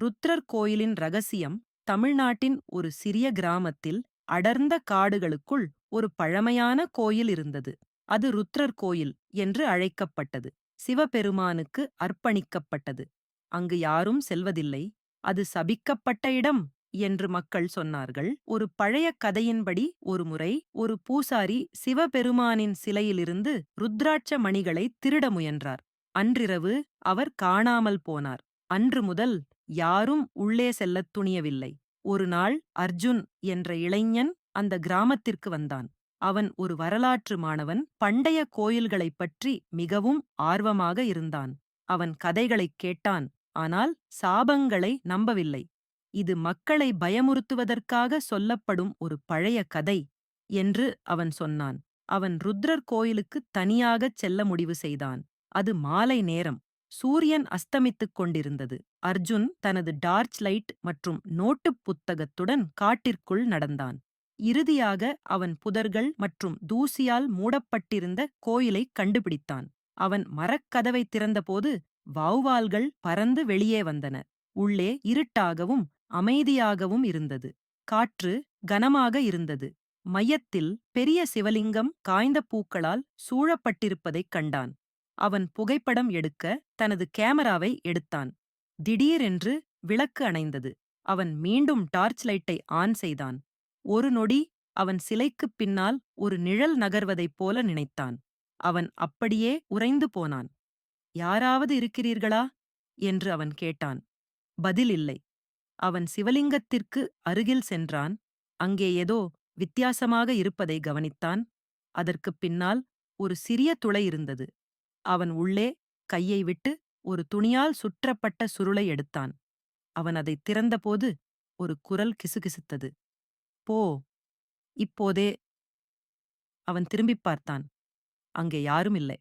ருத்ரர் கோயிலின் ரகசியம் தமிழ்நாட்டின் ஒரு சிறிய கிராமத்தில் அடர்ந்த காடுகளுக்குள் ஒரு பழமையான கோயில் இருந்தது. அது ருத்ரர் கோயில் என்று அழைக்கப்பட்டது. சிவபெருமானுக்கு அர்ப்பணிக்கப்பட்டது. அங்கு யாரும் செல்வதில்லை. அது சபிக்கப்பட்ட இடம் என்று மக்கள் சொன்னார்கள். ஒரு பழைய கதையின்படி ஒருமுறை ஒரு பூசாரி சிவபெருமானின் சிலையிலிருந்து ருத்ராட்ச மணிகளை திருட முயன்றார். அன்றிரவு அவர் காணாமல் போனார். அன்று முதல் யாரும் உள்ளே செல்லத் துணியவில்லை. ஒரு நாள் அர்ஜுன் என்ற இளைஞன் அந்த கிராமத்திற்கு வந்தான். அவன் ஒரு வரலாற்று மாணவன் பண்டைய கோயில்களைப் பற்றி மிகவும் ஆர்வமாக இருந்தான். அவன் கதைகளைக் கேட்டான் ஆனால் சாபங்களை நம்பவில்லை. இது மக்களை பயமுறுத்துவதற்காக சொல்லப்படும் ஒரு பழைய கதை என்று அவன் சொன்னான். அவன் ருத்ரர் கோயிலுக்கு தனியாகச் செல்ல முடிவு செய்தான். அது மாலை நேரம். சூரியன் அஸ்தமித்துக் கொண்டிருந்தது. அர்ஜுன் தனது டார்ச் லைட் மற்றும் நோட்டுப் புத்தகத்துடன் காட்டிற்குள் நடந்தான். இறுதியாக அவன் புதர்கள் மற்றும் தூசியால் மூடப்பட்டிருந்த கோயிலைக் கண்டுபிடித்தான். அவன் மரக்கதவை திறந்தபோது வௌவால்கள் பறந்து வெளியே வந்தன. உள்ளே இருட்டாகவும் அமைதியாகவும் இருந்தது. காற்று கனமாக இருந்தது. மையத்தில் பெரிய சிவலிங்கம் காய்ந்த பூக்களால் சூழப்பட்டிருப்பதைக் கண்டான். அவன் புகைப்படம் எடுக்க தனது கேமராவை எடுத்தான். திடீரென்று விளக்கு அணைந்தது. அவன் மீண்டும் டார்ச் லைட்டை ஆன் செய்தான். ஒரு நொடி அவன் சிலைக்குப் பின்னால் ஒரு நிழல் நகர்வதைப் போல நினைத்தான். அவன் அப்படியே உறைந்து போனான். யாராவது இருக்கிறீர்களா? என்று அவன் கேட்டான். பதில் இல்லை. அவன் சிவலிங்கத்திற்கு அருகில் சென்றான். அங்கே ஏதோ வித்தியாசமாக இருப்பதை கவனித்தான். அதற்குப் பின்னால் ஒரு சிறிய துளை இருந்தது. அவன் உள்ளே கையை விட்டு ஒரு துணியால் சுற்றப்பட்ட சுருளை எடுத்தான். அவன் அதை திறந்தபோது ஒரு குரல் கிசுகிசுத்தது. போ. இப்போதே அவன் திரும்பிப் பார்த்தான். அங்கே யாரும் இல்லை.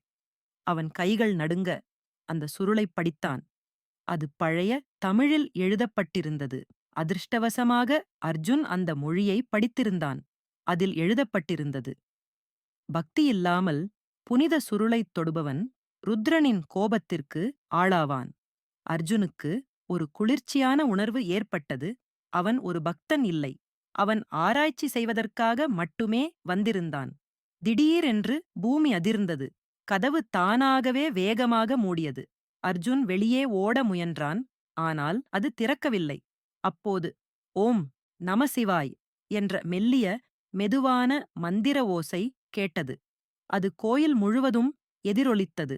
அவன் கைகள் நடுங்க அந்த சுருளைப் படித்தான். அது பழைய தமிழில் எழுதப்பட்டிருந்தது. அதிர்ஷ்டவசமாக அர்ஜுன் அந்த மொழியை படித்திருந்தான். அதில் எழுதப்பட்டிருந்தது. பக்தியில்லாமல் புனித சுருளைத் தொடுபவன் ருத்ரனின் கோபத்திற்கு ஆளாவான். அர்ஜுனுக்கு ஒரு குளிர்ச்சியான உணர்வு ஏற்பட்டது. அவன் ஒரு பக்தன் இல்லை. அவன் ஆராய்ச்சி செய்வதற்காக மட்டுமே வந்திருந்தான். திடீரென்று பூமி அதிர்ந்தது. கதவு தானாகவே வேகமாக மூடியது. அர்ஜுன் வெளியே ஓட முயன்றான். ஆனால் அது திறக்கவில்லை. அப்போது ஓம் நமசிவாய் என்ற மெல்லிய மெதுவான மந்திர ஓசை கேட்டது. அது கோயில் முழுவதும் எதிரொலித்தது.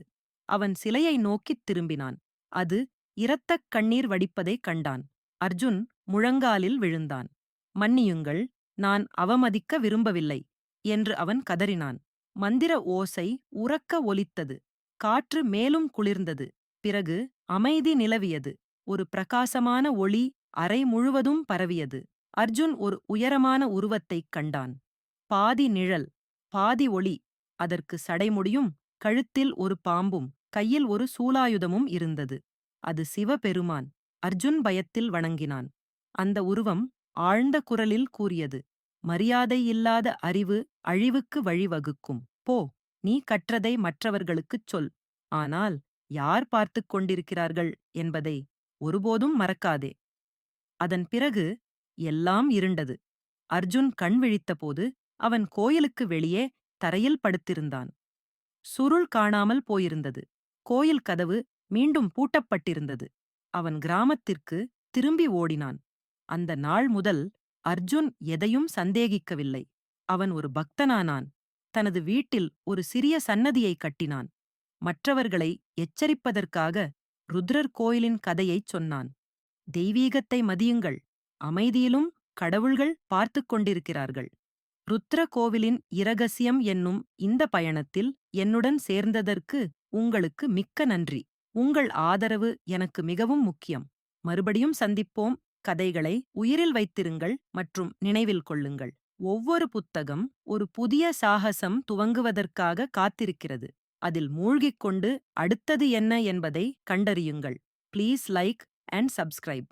அவன் சிலையை நோக்கித் திரும்பினான். அது இரத்தக் கண்ணீர் வடிப்பதைக் கண்டான். அர்ஜுன் முழங்காலில் விழுந்தான். மன்னியுங்கள் நான் அவமதிக்க விரும்பவில்லை என்று அவன் கதறினான். மந்திர ஓசை உறக்க ஒலித்தது. காற்று மேலும் குளிர்ந்தது. பிறகு அமைதி நிலவியது. ஒரு பிரகாசமான ஒளி அறை முழுவதும் பரவியது. அர்ஜுன் ஒரு உயரமான உருவத்தைக் கண்டான். பாதி நிழல் பாதி ஒளி அதற்கு சடைமுடியும் கழுத்தில் ஒரு பாம்பும் கையில் ஒரு சூலாயுதமும் இருந்தது. அது சிவபெருமான் அர்ஜுன் பயத்தில் வணங்கினான். அந்த உருவம் ஆழ்ந்த குரலில் கூறியது மரியாதையில்லாத அறிவு அழிவுக்கு வழிவகுக்கும். போ நீ கற்றதை மற்றவர்களுக்குச் சொல். ஆனால் யார் பார்த்துக் கொண்டிருக்கிறார்கள் என்பதை ஒருபோதும் மறக்காதே அதன் பிறகு எல்லாம் இருண்டது. அர்ஜுன் கண் விழித்தபோது அவன் கோயிலுக்கு வெளியே தரையில் படுத்திருந்தான். சுருள் காணாமல் போயிருந்தது. கோயில் கதவு மீண்டும் பூட்டப்பட்டிருந்தது. அவன் கிராமத்திற்கு திரும்பி ஓடினான். அந்த நாள் முதல் அர்ஜுன் எதையும் சந்தேகிக்கவில்லை. அவன் ஒரு பக்தனானான். தனது வீட்டில் ஒரு சிறிய சன்னதியை கட்டினான். மற்றவர்களை எச்சரிப்பதற்காக ருத்ரர் கோயிலின் கதையைச் சொன்னான். தெய்வீகத்தை மதியுங்கள். அமைதியிலும் கடவுள்கள் பார்த்துக் கொண்டிருக்கிறார்கள். ருத்ர கோவிலின் இரகசியம் என்னும் இந்த பயணத்தில் என்னுடன் சேர்ந்ததற்கு உங்களுக்கு மிக்க நன்றி. உங்கள் ஆதரவு எனக்கு மிகவும் முக்கியம். மறுபடியும் சந்திப்போம். கதைகளை உயிரில் வைத்திருங்கள் மற்றும் நினைவில் கொள்ளுங்கள். ஒவ்வொரு புத்தகம் ஒரு புதிய சாகசம் துவங்குவதற்காக காத்திருக்கிறது. அதில் மூழ்கிக் கொண்டு அடுத்தது என்ன என்பதை கண்டறியுங்கள். Please like and subscribe